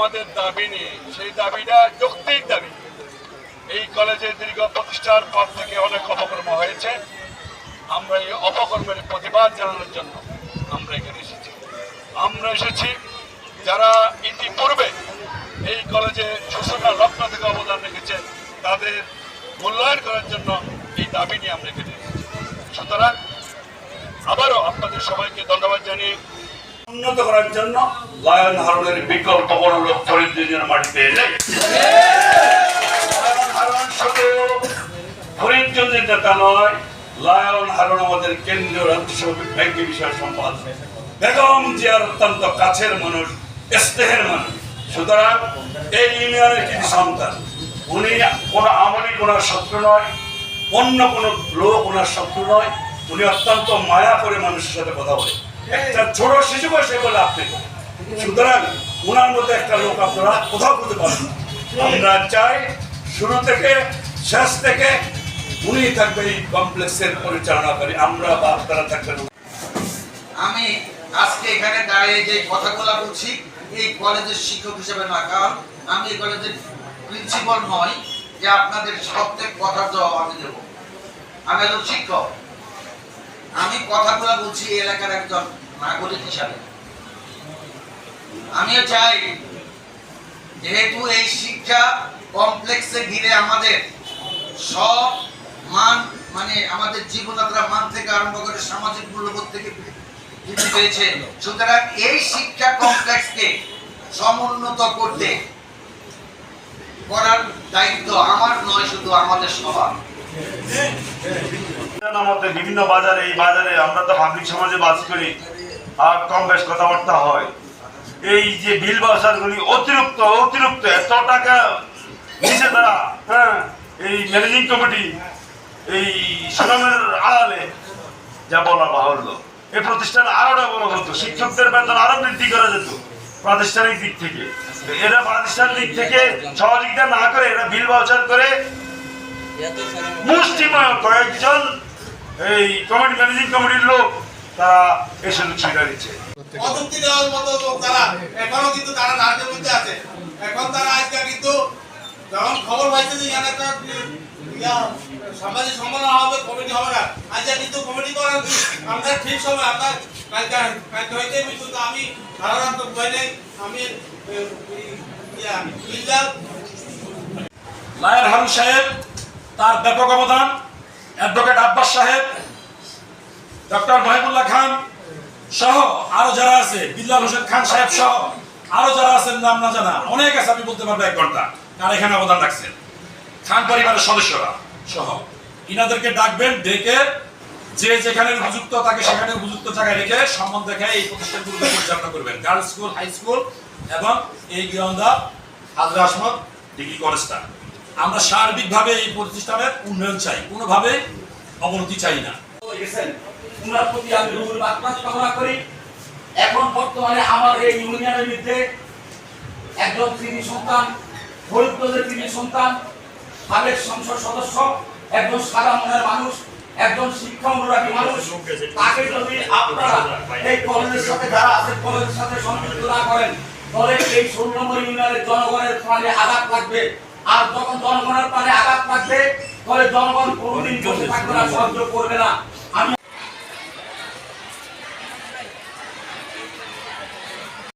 আমাদের দাবি নিয়ে সেই দাবিটা যৌক্তিক দাবি। এই কলেজের দীর্ঘ প্রতিষ্ঠার পর থেকে অনেক অপকর্ম হয়েছে। আমরা এই অপকর্মের প্রতিবাদ জানানোর জন্য আমরা এখানে এসেছি। আমরা এসেছি যারা ইতিপূর্বে এই কলেজে সূচনা লগ্ন থেকে অবদান রেখেছেন তাদের মূল্যায়ন করার জন্য এই দাবি নিয়ে আমরা এখানে এসেছি। সুতরাং আবারও আপনাদের সবাইকে ধন্যবাদ জানিয়ে উন্নত করার জন্য লায়ন হারুনের বিকল্প কোনো লোক ফরিদগঞ্জের মাটিতে এলে। কেন্দ্রীয় বিষয় বেগম জিয়ার অত্যন্ত কাছের মানুষ সুতরাং এই ইউনিয়নের উনি কোনো শত্রু নয়, অন্য কোনো লোক ওনার শত্রু নয় উনি অত্যন্ত মায়া করে মানুষের সাথে কথা বলে একটা ছোট শিশু বয়সে বলে আপনি। সুতরাং ওনার মধ্যে একটা লোক আপনারা কোথাও করতে পারেন আমরা চাই শুরু থেকে, শেষ থেকে উনি থাকবে এই কমপ্লেক্সের পরিচালনাকারী। আমরা বা আপনারা থাকবেন আমি আজকে এখানে দাঁড়িয়ে যে কথাগুলো বলছি, এই কলেজের শিক্ষক হিসেবে না, কারণ আমি এই কলেজের প্রিন্সিপাল নই, যে আপনাদের প্রত্যেক কথার জবাব আমি দেব। আমি একজন শিক্ষক। আমি কথাগুলো বলছি এলাকার একজন নাগরিক হিসাবে। আমিও চাই, যেহেতু এই শিক্ষা কমপ্লেক্সে ঘিরে আমাদের সব মান মানে আমাদের জীবনযাত্রা মান থেকে আরম্ভ করে সামাজিক মূল্যবোধ থেকে বৃদ্ধি পেয়েছে। সুতরাং এই শিক্ষা কমপ্লেক্সকে সমুন্নত করতে করার দায়িত্ব আমার নয়, শুধু আমাদের সবার। বিভিন্ন বাজারে এই বাজারে আমরা তো পাবলিক সমাজে বাস করি আর কম বেশ কথাবার্তা হয়। এই যে বিল বাসারগুলি অতিরিক্ত অতিরিক্ত এত টাকা নিচে তারা হ্যাঁ এই ম্যানেজিং কমিটি এই সুনামের আড়ালে যা বলা বাহুল্য। এই প্রতিষ্ঠান আরও ডেভেলপ হতো শিক্ষকদের বেতন আরও বৃদ্ধি করা যেত প্রাতিষ্ঠানিক দিক থেকে। এরা প্রাতিষ্ঠানিক দিক থেকে সহযোগিতা না করে এরা বিল বাউচার করে মুষ্টিময় কয়েকজন এই কমিটি ম্যানেজিং কমিটির লোক তারা এই সুযোগ সুবিধা দিচ্ছে অযুক্তি দেওয়ার মতো লোক তারা। এখনও কিন্তু তারা রাজ্যের মধ্যে আছে। এখন তারা আজকে কিন্তু যখন খবর পাইছে যে এখানে একটা সামাজিক সম্মেলন হবে কমিটি হবে না। আজকে কিন্তু কমিটি করার আমরা ঠিক সময় আমরা কালকে হইতে কিন্তু আমি সাধারণত ভয় নেই। আমি ইয়া লায়ের হারুন সাহেব তার ব্যাপক অবদান। অ্যাডভোকেট আব্বাস সাহেব, ডক্টর মহিবুল্লাহ খান সহ আরও যারা আছে, বিল্লাল হোসেন খান সাহেব সহ আরও যারা আছেন, নাম না জানা, অনেক আছে, আমি বলতে পারব এক ঘণ্টা তারা এখানে অবদান রাখছেন খান পরিবারের সদস্যরা সহ, ইনাদেরকে ডাকবেন, ডেকে যে যেখানে উপযুক্ত, তাকে সেখানে উপযুক্ত জায়গায় রেখে সম্মান দেখে এই প্রতিষ্ঠানগুলোকে পরিচালনা করবেন। গার্লস স্কুল, হাই স্কুল এবং এই গিরন্দা হাজরা আসমত, ডিগ্রি কলেজটা আমরা সার্বিকভাবে এই প্রতিষ্ঠানের উন্নয়ন চাই, কোনোভাবে অবনতি চাই না। উনার প্রতি আমি রুহুল করি। এখন বর্তমানে আমার এই ইউনিয়নের মধ্যে একজন তিনি সন্তান ফরিদগঞ্জের তিনি সন্তান, সাবেক সংসদ সদস্য, একজন সাদা মনের মানুষ, একজন শিক্ষা অনুরাগী মানুষ। তাকে যদি আপনারা এই কলেজের সাথে যারা আছে কলেজের সাথে সম্পৃক্ত না করেন, তাহলে এই ষোলো নম্বর ইউনিয়নের জনগণের প্রাণে আঘাত লাগবে। আর যখন জনগণের পারে আঘাত লাগবে তাহলে জনগণ কোনোদিন বসে থাকবে না সহ্য করবে না।